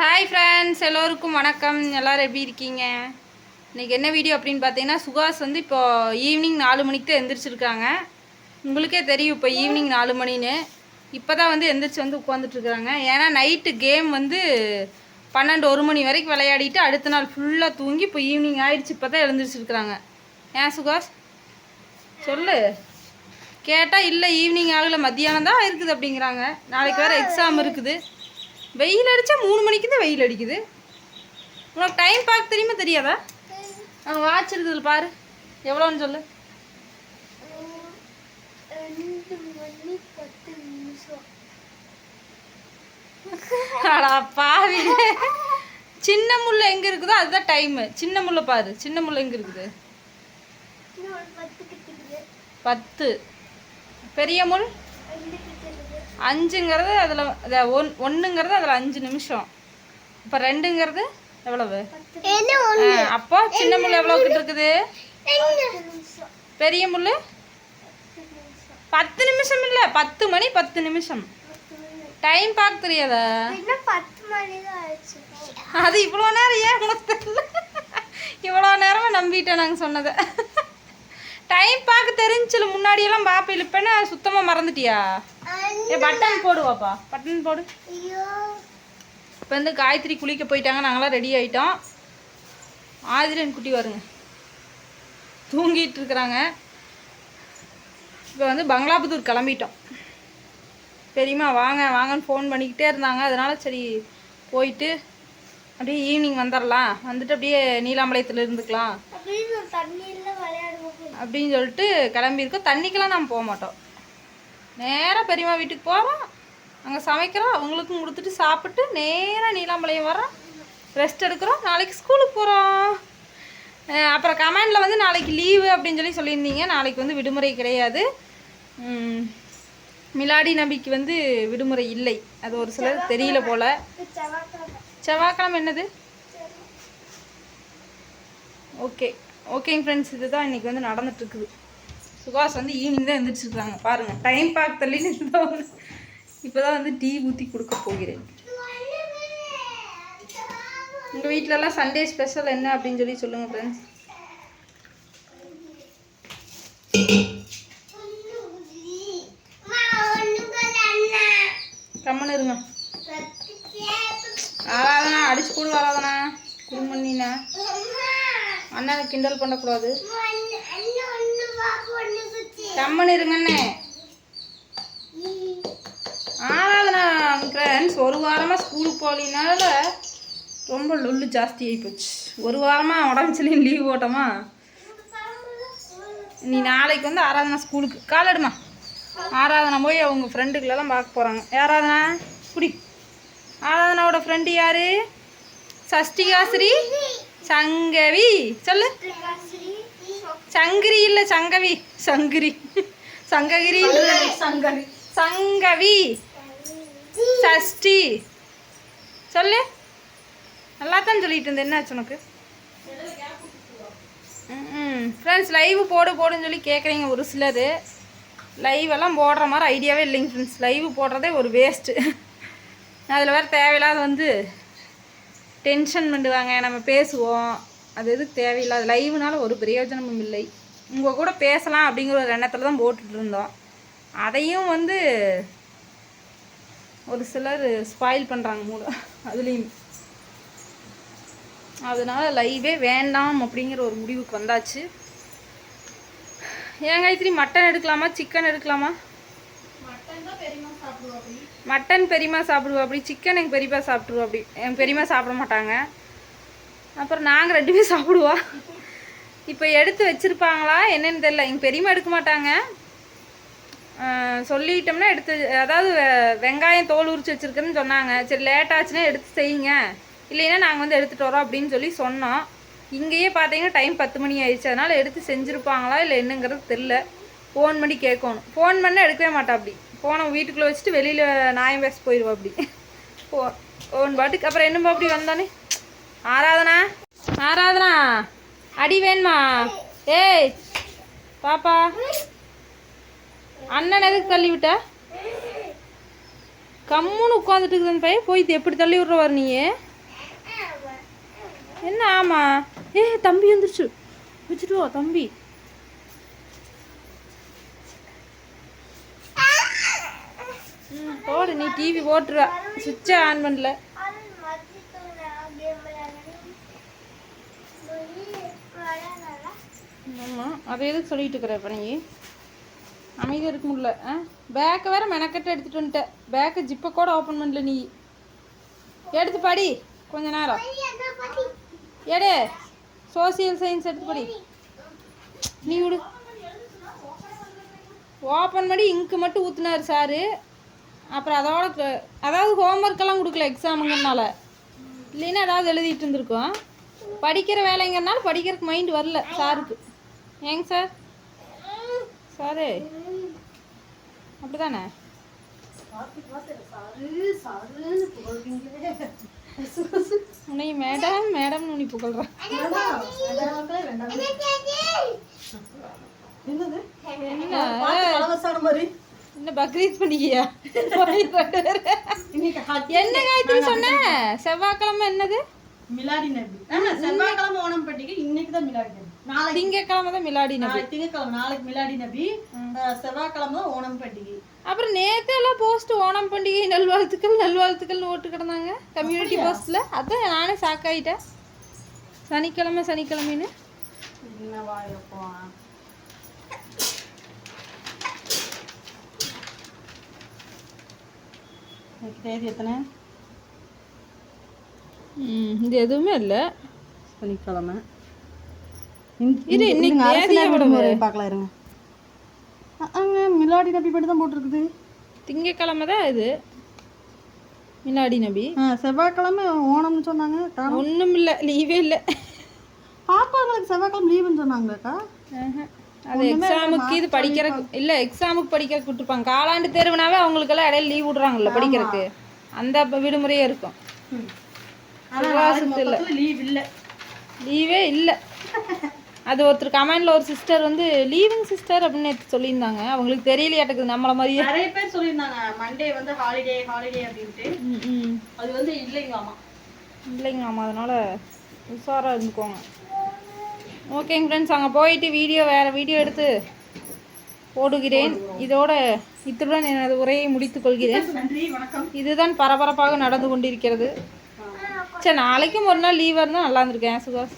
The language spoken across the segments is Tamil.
ஹாய் ஃப்ரெண்ட்ஸ் எல்லோருக்கும் வணக்கம். எல்லோரும் எப்படி இருக்கீங்க? இன்றைக்கி என்ன வீடியோ அப்படின்னு பார்த்தீங்கன்னா சுகாஸ் வந்து இப்போ ஈவினிங் நாலு மணிக்கு தான் எந்திரிச்சிருக்காங்க. உங்களுக்கே தெரியும் இப்போ ஈவினிங் நாலு மணின்னு. இப்போ தான் வந்து எந்திரிச்சு வந்து உட்காந்துட்ருக்குறாங்க ஏன்னா நைட்டு கேம் வந்து பன்னெண்டு ஒரு மணி வரைக்கும் விளையாடிட்டு அடுத்த நாள் ஃபுல்லாக தூங்கி இப்போ ஈவினிங் ஆயிடுச்சு. இப்போ தான் எழுந்திரிச்சிருக்கிறாங்க. ஏன் சுகாஸ்? சொல்லு. கேட்டால் இல்லை ஈவினிங் ஆகலை மத்தியானம் தான் இருக்குது அப்படிங்கிறாங்க. நாளைக்கு வேறு எக்ஸாம் இருக்குது. வெயில் அடித்தா மூணு மணிக்கு தான் வெயில் அடிக்குது. உனக்கு டைம் பார்க்க தெரியுமா தெரியாதா? நான் வாட்ச் இருக்குதுல பாரு. எவ்வளோன்னு சொல்லு. பாவி. சின்ன முள்ள எங்கே இருக்குதோ அதுதான் டைமு சின்ன முள்ள பாரு. சின்ன முள்ள எங்கே இருக்குது? பத்து. பெரிய முள்? அஞ்சுங்கிறது அதில் ஒன் ஒன்றுங்கிறது அதில் அஞ்சு நிமிஷம். இப்போ ரெண்டுங்கிறது எவ்வளவு? அப்போ சின்ன முள் எவ்வளோ கிட்ட இருக்குது? பெரிய முள் பத்து நிமிஷம் இல்லை பத்து மணி பத்து நிமிஷம். டைம் பார்க்க தெரியாதா அது இவ்வளோ நேரம் ஏன் உனக்கு தெரியல? இவ்வளோ நேரமாக நம்பிட்டேன் நாங்கள் சொன்னதை. டைம் பார்க்க தெரிஞ்சில முன்னாடியெல்லாம் பாப்பா இல்லைப்பேன்னு சுத்தமாக மறந்துட்டியா? ஏ பட்டன் போடுவாப்பா. பட்டன் போடு. இப்போ வந்து காயத்ரி குளிக்க போயிட்டாங்க நாங்களாம் ரெடி ஆகிட்டோம் ஆதிரன் குட்டி வருங்க தூங்கிட்டு இருக்கிறாங்க. இப்போ வந்து பங்களாபுத்தூர் கிளம்பிட்டோம். பெரியம்மா வாங்க வாங்கன்னு ஃபோன் பண்ணிக்கிட்டே இருந்தாங்க. அதனால சரி போயிட்டு அப்படியே ஈவினிங் வந்துடலாம் வந்துட்டு அப்படியே நீலாம்பலயத்தில் இருந்துக்கலாம். அப்படின்னு சொல்லிட்டு கிளம்பியிருக்கோம். தண்ணிக்கெல்லாம் நாம் போக மாட்டோம். நேராக பெரியம்மா வீட்டுக்கு போகிறோம் அங்கே சமைக்கிறோம் அவங்களுக்கும் கொடுத்துட்டு சாப்பிட்டு நேராக நீலாம்பலையம் வரோம் ரெஸ்ட் எடுக்கிறோம் நாளைக்கு ஸ்கூலுக்கு போகிறோம் அப்புறம் கமெண்டில் வந்து நாளைக்கு லீவு அப்படின்னு சொல்லி சொல்லியிருந்தீங்க. நாளைக்கு வந்து விடுமுறை கிடையாது. மிலாடி நபிக்கு வந்து விடுமுறை இல்லை. அது ஒரு சிலர் தெரியல போல். செவ்வாய்க்கிழமை. என்னது? ஓகே. ஓகேங்க ஃப்ரெண்ட்ஸ் இதுதான் இன்னைக்கு வந்து நடந்துட்டு சுபாஷ் வந்து ஈவினிங் தான் எழுந்திரிச்சிருக்காங்க பாருங்கள் டைம் பார்க்க தள்ளின்னு இப்போ தான் வந்து டீ ஊற்றி கொடுக்க போகிறேன். உங்கள் வீட்டிலலாம் சண்டே ஸ்பெஷல் என்ன அப்படின்னு சொல்லி சொல்லுங்கள் ஃப்ரெண்ட்ஸ் கம்மன் இருங்க. ஆராதனா அடிச்சு கூட வராதண்ணா குடும்பண்ணா அண்ணனை கிண்டல் பண்ணக்கூடாது. கம்மன் இருங்கண்ணே. ஆராதனா ஃப்ரெண்ட்ஸ் ஒரு வாரமாக ஸ்கூலுக்கு போகலினால ரொம்ப லுல்லு ஜாஸ்தி ஆகிப்போச்சு ஒரு வாரமாக உடம்பு சொல்லி லீவ் போட்டோமா? நீ நாளைக்கு வந்து ஆராதனா ஸ்கூலுக்கு காலடுமா ஆராதனா போய் அவங்க ஃப்ரெண்டுகளெல்லாம் பார்க்க போகிறாங்க யாராதனா குடி. ஆராதனாவோட ஃப்ரெண்டு யார்? சஷ்டிகாஸ்ரீ சங்கவி. சொல்லு. சங்கிரி இல்லை சங்கவி? சங்கிரி. சங்ககிரி சங்கவி. சங்கவி. சஷ்டி. சொல்லு. நல்லா தான் சொல்லிட்டு இருந்தேன். என்னாச்சு உனக்கு? ம் ஃப்ரெண்ட்ஸ் லைவ் போடு போடுன்னு சொல்லி கேட்குறீங்க ஒரு சிலர். லைவ் எல்லாம் போடுற மாதிரி ஐடியாவே இல்லைங்க ஃப்ரெண்ட்ஸ் லைவ் போடுறதே ஒரு வேஸ்ட்டு அதில் வேறு தேவையில்லாத வந்து டென்ஷன் பண்ணுவாங்க. நம்ம பேசுவோம். அது எதுக்கு தேவையில்லாத லைவ்னால ஒரு பிரயோஜனமும் இல்லை. உங்கள் கூட பேசலாம் அப்படிங்கிற ஒரு எண்ணத்தில் தான் போட்டுட்டு இருந்தோம். அதையும் வந்து ஒரு சிலர் ஸ்பாயில் பண்ணுறாங்க மூல அதுலேயும். அதனால் லைவே வேண்டாம் அப்படிங்கிற ஒரு முடிவுக்கு வந்தாச்சு. ஏன் காயத்ரி மட்டன் எடுக்கலாமா சிக்கன் எடுக்கலாமா? மட்டன் பெரியமா சாப்பிடுவா அப்படி சிக்கன் எங்கள் பெரியப்பா சாப்பிட்ருவா அப்படி எங்கள் பெரியமா சாப்பிட மாட்டாங்க. அப்புறம் நாங்கள் ரெண்டு பேரும் சாப்பிடுவோம். இப்போ எடுத்து வச்சுருப்பாங்களா என்னென்னு தெரில எங்கள் பெரியமா எடுக்க மாட்டாங்க. சொல்லிட்டோம்னா எடுத்து அதாவது வெங்காயம் தோல் உரிச்சு வச்சுருக்குன்னு சொன்னாங்க. சரி லேட் ஆச்சுன்னா எடுத்து செய்யுங்க. இல்லைன்னா நாங்கள் வந்து எடுத்துகிட்டு வரோம் அப்படின்னு சொல்லி சொன்னோம். இங்கேயே பார்த்தீங்கன்னா டைம் பத்து மணி ஆயிடுச்சு. அதனால் எடுத்து செஞ்சுருப்பாங்களா இல்லை என்னங்கிறது தெரில ஃபோன் பண்ணி கேட்கணும். ஃபோன் பண்ணால் எடுக்கவே மாட்டா அப்படி. ஃபோனை வீட்டுக்குள்ளே வச்சுட்டு வெளியில் நாயம் பேச போயிடுவோம் அப்படி. ஃபோன் பாட்டுக்கு. அப்புறம் என்னம்பா அப்படி வந்தானே? ஆராதனா? ஆராதனா அடி வேணுமா? ஏய் பாப்பா. அண்ணன் எதுக்கு தள்ளி விட்ட கம்முன்னு உட்காந்துட்டு இருக்குதுன்னு பையன் போய் இது எப்படி தள்ளி விட்றவாரு நீ என்ன ஆமா? ஏ தம்பி வந்துருச்சு வச்சுட்டு வா தம்பி. போடு நீ டிவி போட்டுருவ சுவிட்சை ஆன் பண்ணல அது மத்தியத்துல கேம் விளையாடணும் விளையாடலாம் ஆமாம் அதை எதுக்கு சொல்லிட்டு இருக்கிற இப்போ நீ? அமைதியாக இருக்க முடியல ஆ? பேக்கை வேற மெனக்கட்டை எடுத்துகிட்டு வந்துட்ட. பேக்கை ஜிப்பை கூட ஓப்பன் பண்ணல நீ. எடுத்து படி கொஞ்ச நேரம். எடு. சோசியல் சயின்ஸ் எடுத்து படி. நீ விடு. ஓப்பன் பண்ணி இங்கு மட்டும் ஊற்றுனார் சாரு. அப்புறம் அதோட அதாவது ஹோம்ஒர்க்கெல்லாம் கொடுக்கல எக்ஸாமுங்கிறனால இல்லைன்னா ஏதாவது எழுதிட்டு இருந்திருக்கோம். படிக்கிற வேலைங்கிறனால படிக்கிறதுக்கு மைண்ட் வரல சாருக்கு. ஏங்க சார்? சாரு. அப்படிதானே உன்னையும் மேடம் மேடம்னு உனி புகழ்றேன் என்னது? என்ன? பக்ரீத் ஹஜ் என்ன காயத்ரி சொன்ன? செவ்வாய்க்கிழமை என்னது? மிலாடி நபி. செவ்வாய்க்கிழமை ஓணம் பண்டிகை. இன்னைக்கு தான் மிலாடி நபி. திங்கக்கிழமை தான் மிலாடி நபி. திங்கக்கிழமை நாளைக்கு மிலாடி நபி. செவ்வாய்க்கிழமை தான் ஓணம் பண்டிகை. அப்புறம் நேத்து எல்லாம் போஸ்ட் ஓணம் பண்டிகை நல்வாழ்த்துக்கள் நல்வாழ்த்துக்கள்னு ஓட்டு கிடந்தாங்க. கம்யூனிட்டி போஸ்ட்ல. அதான் நானே சாக்காயிட்டேன் சனிக்கிழமை சனிக்கிழமைன்னு. தேதி எத்தனை? இது எதுவுமே இல்லை. சனிக்கிழமை. இரு, இன்னைக்கு தேதியை விடுங்க. பார்க்கலாம் இருங்க. அங்க மிலாடி நபி படி தான் போட்டிருக்குது. திங்கக்கிழமை தான் இது. மிலாடி நபி. செவ்வாய்க்கிழமை ஓணம்னு சொன்னாங்க. ஒன்றும் இல்லை லீவே இல்லை. பாப்பாங்களுக்கு செவ்வாய்க்கிழமை லீவுன்னு சொன்னாங்கக்கா அது எக்ஸாமுக்கு இது படிக்கிறதுக்கு இல்லை எக்ஸாமுக்கு படிக்க கொடுத்துருப்பாங்க காலாண்டு தேர்வுனாவே அவங்களுக்கெல்லாம் இடையில லீவ் விடுறாங்கல்ல படிக்கிறதுக்கு. அந்த விடுமுறையே இருக்கும். லீவ் இல்ல. லீவே இல்லை. அது ஒருத்தர் கமெண்ட்ல ஒரு சிஸ்டர் வந்து லீவிங் சிஸ்டர் அப்படின்னு சொல்லியிருந்தாங்க. அவங்களுக்கு தெரியலையாட்டுக்குது நம்மள மாதிரியே. நிறைய பேர் சொல்லியிருந்தாங்க மண்டே வந்து ஹாலிடே ஹாலிடே அப்படின்ட்டு. அது வந்து இல்லைங்களாமா இல்லைங்க ஆமாம் அதனால் உஷாராக இருந்துக்கோங்க. ஓகேங்க ஃப்ரெண்ட்ஸ் அங்கே போயிட்டு வீடியோ வேறு வீடியோ எடுத்து போடுகிறேன். இதோட இத்துடன் எனது உரையை முடித்துக் கொள்கிறேன். நன்றி வணக்கம். இதுதான் பரபரப்பாக நடந்து கொண்டிருக்கிறது. சரி நாளைக்கும் ஒரு நாள் லீவாக இருந்தால் நல்லா இருந்திருக்கேன் சுகாஸ்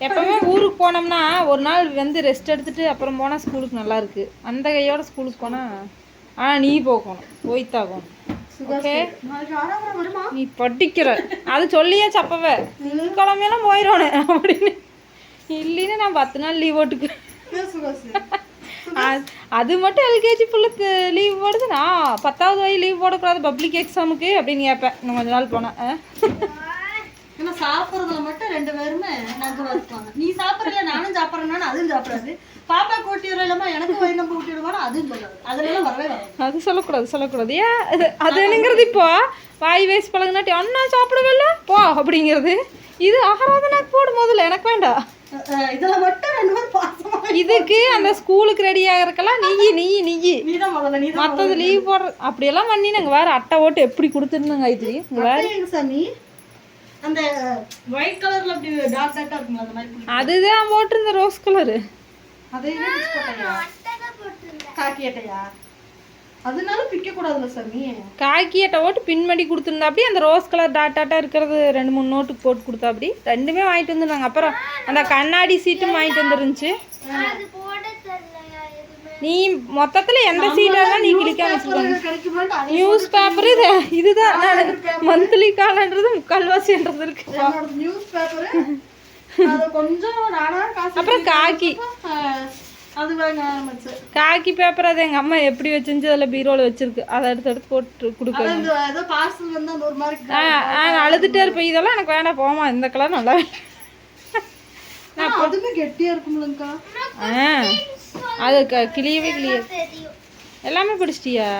எப்பவுமே ஊருக்கு போனோம்னா ஒரு நாள் வந்து ரெஸ்ட் எடுத்துட்டு அப்புறம் போனால் ஸ்கூலுக்கு நல்லா இருக்கு. அந்த கையோட ஸ்கூலுக்கு போனால் ஆனால் நீ போகணும். போய்த்தாகணும். ஓகே நீ படிக்கிற. அது சொல்லியே சப்பவே. திங்கக்கிழமையெல்லாம் போயிடணும் அப்படின்னு. இல்லைன்னா நான் பத்து நாள் லீவ் போட்டுக்கு சுகாசு அது- மட்டும் எல்கேஜி பிள்ளைக்கு லீவ் போடுது நான் பத்தாவது வயது லீவ் போடக்கூடாது பப்ளிக் எக்ஸாமுக்கு அப்படின்னு கேட்பேன். இன்னும் கொஞ்ச நாள் போனேன் சாப்பிட்றதுல மட்டும் ரெண்டு பேருமே நகுவா இருப்பாங்க நீ சாப்பிட்றல நானும் சாப்பிட்றேன்னா அதுவும் சாப்பிடாது. பாப்பா கூட்டி வரலாமா எனக்கு வயிறு நம்ப ஊட்டி விடுவானா அதுவும் சொல்லாது. அதுல எல்லாம் வரவே வராது. அது சொல்லக்கூடாது சொல்லக்கூடாது. ஏன் அது அது என்னங்கிறது இப்போ வாய் வயசு பழகுனாட்டி அண்ணா சாப்பிடவே இல்லை போ அப்படிங்கிறது. இது ஆராதனாக்கு போடு முதல்ல எனக்கு வேண்டாம் இதுல மட்டும் ரெண்டு பேரும் பாசமா இதுக்கு அந்த ஸ்கூலுக்கு ரெடி நெய் நீதான் முதல்ல நீதான் மற்றது லீவ் போடுற அப்படியெல்லாம் பண்ணி நாங்கள் வேற அட்டை ஓட்டு எப்படி கொடுத்துருந்தோங்க இங்க வேற சாமி. அந்த ஒயிட் கலர்ல அப்படி டாட் டாட்டா இருக்குங்களா அந்த மாதிரி. அதுதான் போட்டிருந்த ரோஸ் கலரு அதே பிச்சு போட்டையா? அட்டை போட்டிருந்தேன் காக்கி அட்டையா அதனால பிக்க கூடாதுல்ல சாமி. காக்கி அட்டை ஓட்டு பின்மடி கொடுத்துருந்தா அப்படி அந்த ரோஸ் கலர் டாட் டாட்டா இருக்கிறது ரெண்டு மூணு நோட்டுக்கு போட்டு கொடுத்தா அப்படி ரெண்டுமே வாங்கிட்டு வந்துருந்தாங்க. அப்புறம் அந்த கண்ணாடி சீட்டும் வாங்கிட்டு வந்துருந்துச்சு அது போட தெரியலையா எதுவுமே நீ மொத்தத்துல எந்த சீட்டாக நீ கிளிக்காம அதே நியூஸ் பேப்பர் இது இதுதான். நான் மந்த்லி காலன்றது முக்கால்வாசின்றது இருக்கு. நியூஸ் பேப்பர் கொஞ்சம் நானா அப்புறம் காக்கி. அது காக்கி பேப்பர் அது எங்க அம்மா எப்படி வச்சிருந்து அதில் பீரோல வச்சிருக்கு. அதை எடுத்து எடுத்து போட்டு கொடுக்க நான் அழுதுட்டே இருப்பேன். இதெல்லாம் எனக்கு வேண்டாம் போமா இந்த கலர் நல்லா இல்லை. ஆ, அதுமே கெட்டியா இருக்கும்லங்கக்கா ஆ. அது கிளியவே கிளிய எல்லாமே படிச்சிட்டியா?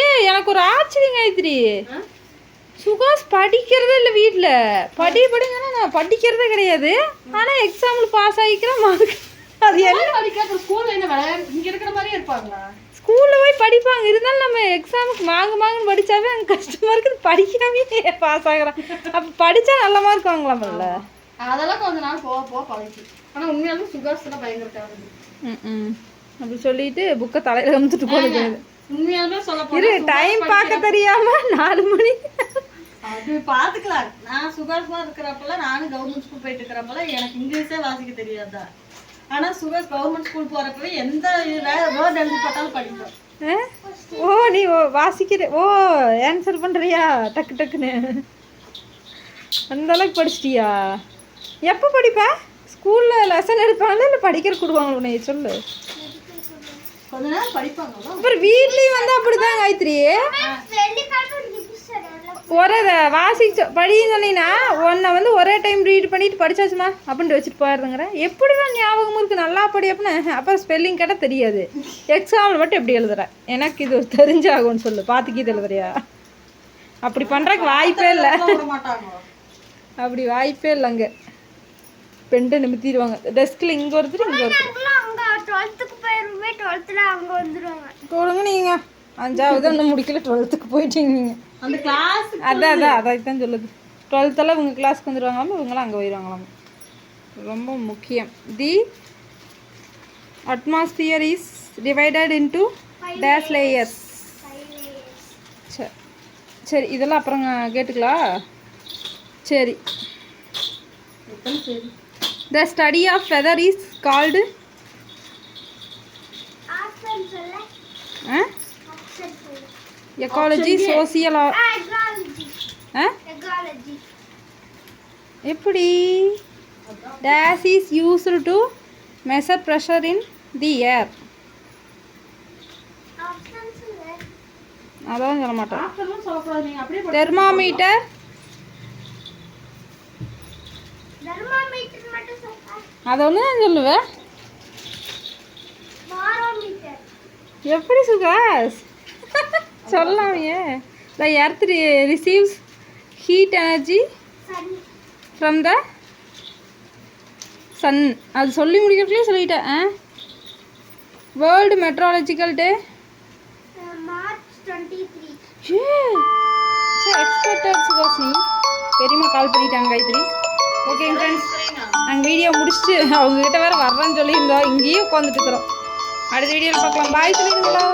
ஏ எனக்கு ஒரு ஆச்சரியம் காயத்ரி. சுகாஸ் படிக்கிறதே இல்லை வீட்டில் படி படிங்கன்னா நான் படிக்கிறதே கிடையாது. ஆனால் எக்ஸாமில் பாஸ் ஆகிக்கிறேன் மார்க் அது என்ன? படிக்காத ஸ்கூல்ல என்ன இங்க இருக்கிற மாதிரியே இருப்பாங்களா? ஸ்கூலில் போய் படிப்பாங்க. இருந்தாலும் நம்ம எக்ஸாமுக்கு மாங்கு மாங்குன்னு படித்தாவே அங்கே கஷ்டமாக இருக்குது படிக்காமே பாஸ் ஆகுறான். அப்போ படித்தா நல்ல மார்க் வாங்கலாம்ல. அதெல்லாம் கொஞ்ச நாள் போக போக பழகி. ஆனா உண்மையாலுமே சுகாஸ் தான் பயங்கர தேவை ம் அப்படி சொல்லிட்டு புக்கை தலையில் கமுத்துட்டு போகிறது உண்மையாலுமே சொல்ல இரு டைம் பார்க்க தெரியாம நாலு மணி. அது பாத்துக்கலாம். நான் சுகாஸ்மா இருக்கிறப்பல நானும் கவர்மெண்ட் ஸ்கூல் போயிட்டு இருக்கிறப்பல எனக்கு இங்கிலீஷே வாசிக்க தெரியாதா? ஆனா சுகாஸ் கவர்மெண்ட் ஸ்கூல் போறப்பவே எந்த வேர்ட் எழுதி போட்டாலும் படிப்போம்? ஓ நீ ஓ வாசிக்கிற ஓ ஆன்சர் பண்றியா? டக்கு டக்குன்னு. அந்த அளவுக்கு படிச்சிட்டியா? எப்போ படிப்ப? ஸ்கூலில் லெசன் எடுப்பாங்களா இல்லை படிக்கிற கொடுவாங்களா உன்னை சொல்லு? அப்புறம் வீட்லேயும் வந்து அப்படிதான் காயத்ரி. ஒரே வாசிச்சு படின்னு சொன்னீங்கன்னா உன்னை வந்து ஒரே டைம் ரீட் பண்ணிட்டு படிச்சாச்சுமா அப்படின்ட்டு வச்சுட்டு போயிருந்துங்கிறேன் எப்படி தான் ஞாபகம் இருக்கு நல்லா படி அப்படின்னு. அப்புறம் ஸ்பெல்லிங் கேட்டால் தெரியாது. எக்ஸாமில் மட்டும் எப்படி எழுதுற? எனக்கு இது தெரிஞ்சாகும்னு சொல்லு பார்த்துக்கி இது எழுதுறியா அப்படி பண்ணுறக்கு வாய்ப்பே இல்லை. அப்படி வாய்ப்பே இல்லை அங்கே. பெண்டை நிமித்திடுவாங்க. டெஸ்கில் இங்கே ஒருத்தர் இங்கே ஒருத்தர். டுவெல்த்துக்கு போயிருமே டுவெல்த்தில் அங்க வந்துருவாங்க. கொடுங்க நீங்கள் அஞ்சாவது ஒன்றும் முடிக்கல டுவெல்த்துக்கு போயிட்டீங்க நீங்கள் அந்த கிளாஸ் அதான் அதான் அதான் தான் சொல்லுது. டுவெல்த்தெல்லாம் இவங்க கிளாஸ்க்கு வந்துடுவாங்களாம் இவங்களாம் அங்கே போயிடுவாங்களாம் ரொம்ப முக்கியம். The atmosphere is divided into days layers சரி சரி இதெல்லாம் அப்புறம் கேட்டுக்கலாம். சரி. சரி the study of weather is called ecology social எப்படி? Days is used to measure pressure in the air அதான் சொல்ல மாட்டேன் தெர்மாமீட்டர் தெர்மாமீட்டர் மட்டும் சொல்ல அதை ஒன்று தான் சொல்லுவேன் எப்படி சுகாஸ் சொல்லாமையே. The earth receives heat energy from the sun அது சொல்லி முடிக்கிறதுலேயே சொல்லிட்டேன். ஆ? World meteorological day March twenty three expected Sukash நீ. பெரியம்மா கால் பண்ணிட்டாங்க காயத்ரி. ஓகே ஃப்ரெண்ட்ஸ் நாங்கள் வீடியோ முடிச்சுட்டு அவங்ககிட்ட வேறு வர்றேன்னு சொல்லியிருந்தோம். இங்கேயும் உட்காந்துட்டு இருக்கிறோம். அடுத்த வீடியோவில் பார்க்கலாம். பாய் சொல்லிடுங்களா?